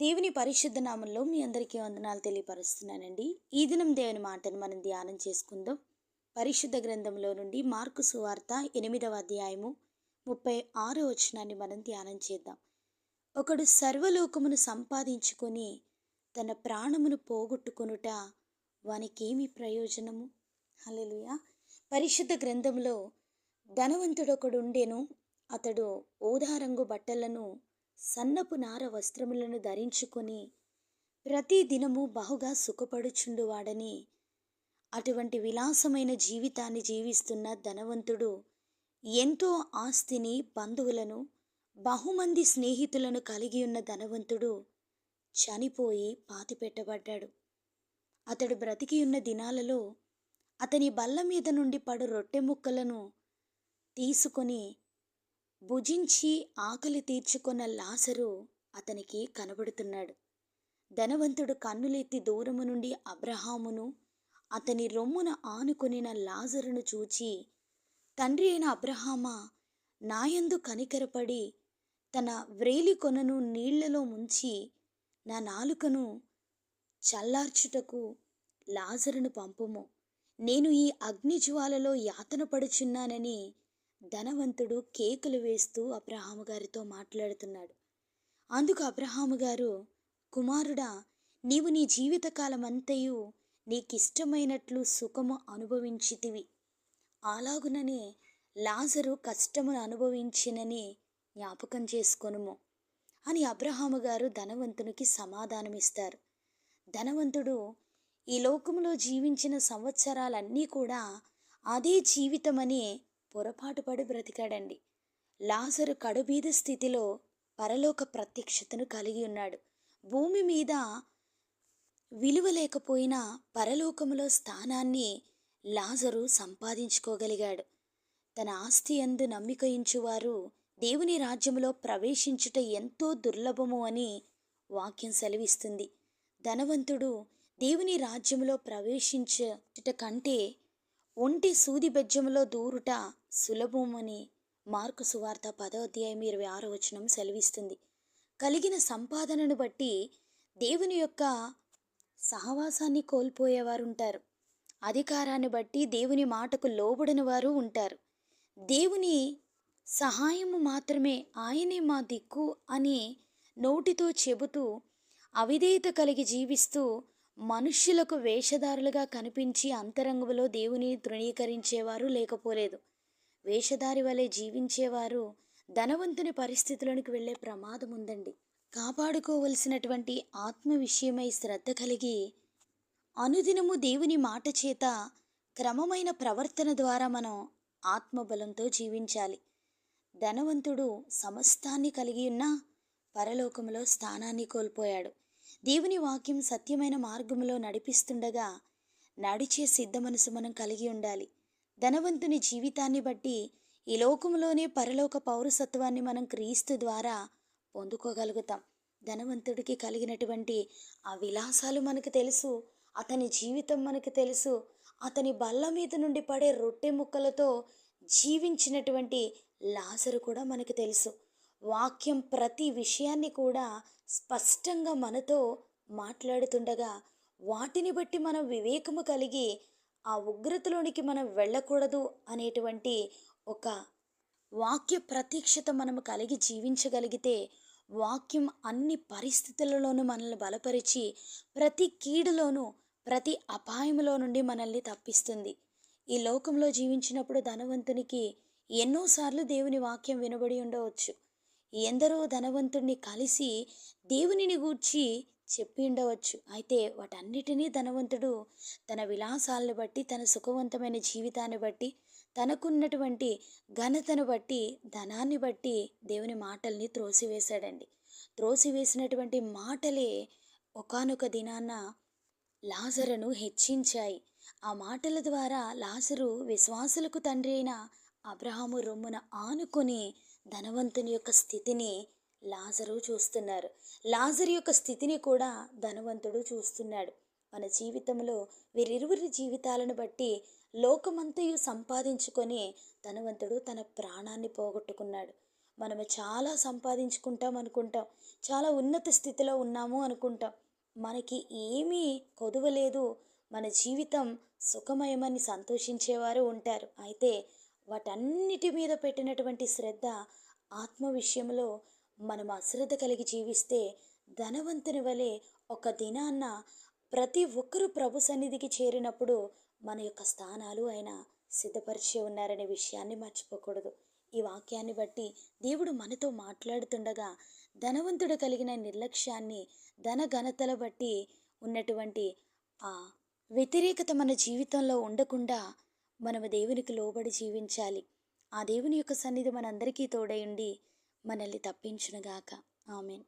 దేవుని పరిశుద్ధ నామంలో మీ అందరికీ వందనాలు తెలియపరుస్తున్నానండి. ఈ దినం దేవుని మాటను మనం ధ్యానం చేసుకుందాం. పరిశుద్ధ గ్రంథంలో నుండి మార్కు సువార్త ఎనిమిదవ అధ్యాయము ముప్పై ఆరో వచనాన్ని మనం ధ్యానం చేద్దాం. ఒకడు సర్వలోకమును సంపాదించుకొని తన ప్రాణమును పోగొట్టుకొనుట వానికేమి ప్రయోజనము? హల్లెలూయా. పరిశుద్ధ గ్రంథంలో ధనవంతుడొకడుండెను అతడు ఓదారంగు బట్టలను సన్నపు నార వస్త్రములను ధరించుకొని ప్రతి దినము బహుగా సుఖపడుచుండువాడని అటువంటి విలాసమైన జీవితాన్ని జీవిస్తున్న ధనవంతుడు ఎంతో ఆస్తిని బంధువులను బహుమంది స్నేహితులను కలిగి ఉన్న ధనవంతుడు చనిపోయి పాతిపెట్టబడ్డాడు. అతడు బ్రతికి ఉన్న దినాలలో అతని బల్ల మీద నుండి పడు రొట్టె ముక్కలను తీసుకొని భుజించి ఆకలి తీర్చుకున్న లాసరు అతనికి కనబడుతున్నాడు. ధనవంతుడు కన్నులెత్తి దూరము నుండి అబ్రహామును అతని రొమ్మున ఆనుకొనిన లాజరును చూచి తండ్రి అయిన అబ్రహామా నాయందు కనికరపడి తన వ్రేలి కొనను నీళ్ళలో ముంచి నా నాలుకను చల్లార్చుటకు లాజరును పంపుము. నేను ఈ అగ్నిజ్వాలలో యాతన పడుచున్నానని ధనవంతుడు కేకులు వేస్తూ అబ్రహాము గారితో మాట్లాడుతున్నాడు. అందుకు అబ్రహాము గారు కుమారుడా నీవు నీ జీవితకాలమంతయు నీకిష్టమైనట్లు సుఖము అనుభవించితివి. అలాగుననే లాజరు కష్టమును అనుభవించినని జ్ఞాపకం చేసుకొనుము అని అబ్రహాము గారు ధనవంతునికి సమాధానమిస్తారు. ధనవంతుడు ఈ లోకంలో జీవించిన సంవత్సరాలన్నీ కూడా అదే జీవితమని పొరపాటు పడి బ్రతికాడండి. లాజరు కడుబీద స్థితిలో పరలోక ప్రత్యక్షతను కలిగి ఉన్నాడు. భూమి మీద విలువ లేకపోయినా పరలోకములో స్థానాన్ని లాజరు సంపాదించుకోగలిగాడు. తన ఆస్తి అందు నమ్మికయించువారు దేవుని రాజ్యములో ప్రవేశించుట ఎంతో దుర్లభము అని వాక్యం సెలవిస్తుంది. ధనవంతుడు దేవుని రాజ్యంలో ప్రవేశించుట కంటే ఒంటి సూది బెజ్జంలో దూరుట సులభమని మార్కు సువార్త పదో అధ్యాయం ఇరవై ఆరో వచనం సెలవిస్తుంది. కలిగిన సంపాదనను బట్టి దేవుని యొక్క సహవాసాన్ని కోల్పోయేవారు ఉంటారు అధికారాన్ని బట్టి దేవుని మాటకు లోబడిన వారు ఉంటారు. దేవుని సహాయము మాత్రమే ఆయనే మా దిక్కు అని నోటితో చెబుతూ అవిధేయత కలిగి జీవిస్తూ మనుష్యులకు వేషధారులుగా కనిపించి అంతరంగంలో దేవుని తృణీకరించేవారు లేకపోలేదు. వేషధారి వలె జీవించేవారు ధనవంతుని పరిస్థితులకు వెళ్ళే ప్రమాదం ఉందండి. కాపాడుకోవలసినటువంటి ఆత్మ విషయమై శ్రద్ధ కలిగి అనుదినము దేవుని మాట చేత క్రమమైన ప్రవర్తన ద్వారా మనం ఆత్మబలంతో జీవించాలి. ధనవంతుడు సమస్తాన్ని కలిగి ఉన్న పరలోకములో స్థానాన్ని కోల్పోయాడు. దేవుని వాక్యం సత్యమైన మార్గంలో నడిపిస్తుండగా నడిచే సిద్ధ మనసు మనం కలిగి ఉండాలి. ధనవంతుని జీవితాన్ని బట్టి ఈ లోకంలోనే పరలోక పౌరసత్వాన్ని మనం క్రీస్తు ద్వారా పొందుకోగలుగుతాం. ధనవంతుడికి కలిగినటువంటి ఆ విలాసాలు మనకు తెలుసు అతని జీవితం మనకు తెలుసు అతని బల్ల మీద నుండి పడే రొట్టె ముక్కలతో జీవించినటువంటి లాజరు కూడా మనకు తెలుసు. వాక్యం ప్రతి విషయాన్ని కూడా స్పష్టంగా మనతో మాట్లాడుతుండగా వాటిని బట్టి మనం వివేకము కలిగి ఆ ఉగ్రతలోనికి మనం వెళ్ళకూడదు అనేటువంటి ఒక వాక్య ప్రత్యక్షత మనము కలిగి జీవించగలిగితే వాక్యం అన్ని పరిస్థితులలోనూ మనల్ని బలపరిచి ప్రతి కీడులోనూ ప్రతి అపాయంలో నుండి మనల్ని తప్పిస్తుంది. ఈ లోకంలో జీవించినప్పుడు ధనవంతునికి ఎన్నోసార్లు దేవుని వాక్యం వినబడి ఉండవచ్చు. ఎందరో ధనవంతుణ్ణి కలిసి దేవునిని గూర్చి చెప్పి ఉండవచ్చు. అయితే వాటన్నిటినీ ధనవంతుడు తన విలాసాలను బట్టి తన సుఖవంతమైన జీవితాన్ని బట్టి తనకున్నటువంటి ఘనతను బట్టి ధనాన్ని బట్టి దేవుని మాటల్ని త్రోసివేశాడండి. త్రోసివేసినటువంటి మాటలే ఒకానొక దినాన లాజరను హెచ్చించాయి. ఆ మాటల ద్వారా లాజరు విశ్వాసులకు తండ్రి అయిన అబ్రహాము రొమ్మున ఆనుకొని ధనవంతుని యొక్క స్థితిని లాజరు చూస్తున్నారు. లాజరు యొక్క స్థితిని కూడా ధనవంతుడు చూస్తున్నాడు. మన జీవితంలో వీరిరువురి జీవితాలను బట్టి లోకమంతయు సంపాదించుకొని ధనవంతుడు తన ప్రాణాన్ని పోగొట్టుకున్నాడు. మనము చాలా సంపాదించుకుంటాం అనుకుంటాం. చాలా ఉన్నత స్థితిలో ఉన్నాము అనుకుంటాం. మనకి ఏమీ కొదువలేదు మన జీవితం సుఖమయమని సంతోషించేవారు ఉంటారు. అయితే వాటన్నిటి మీద పెట్టినటువంటి శ్రద్ధ ఆత్మ విషయంలో మనం అశ్రద్ధ కలిగి జీవిస్తే ధనవంతుని వలె ఒక దినాన్న ప్రతి ఒక్కరూ ప్రభు సన్నిధికి చేరినప్పుడు మన యొక్క స్థానాలు ఆయన సిద్ధపరిచి ఉన్నారనే విషయాన్ని మర్చిపోకూడదు. ఈ వాక్యాన్ని బట్టి దేవుడు మనతో మాట్లాడుతుండగా ధనవంతుడు కలిగిన నిర్లక్ష్యాన్ని ధన ఘనతల బట్టి ఉన్నటువంటి ఆ వ్యతిరేకత మన జీవితంలో ఉండకుండా మనము దేవునికి లోబడి జీవించాలి. ఆ దేవుని యొక్క సన్నిధి మనందరికీ తోడై ఉండి మనల్ని తప్పించునుగాక. ఆమెన్.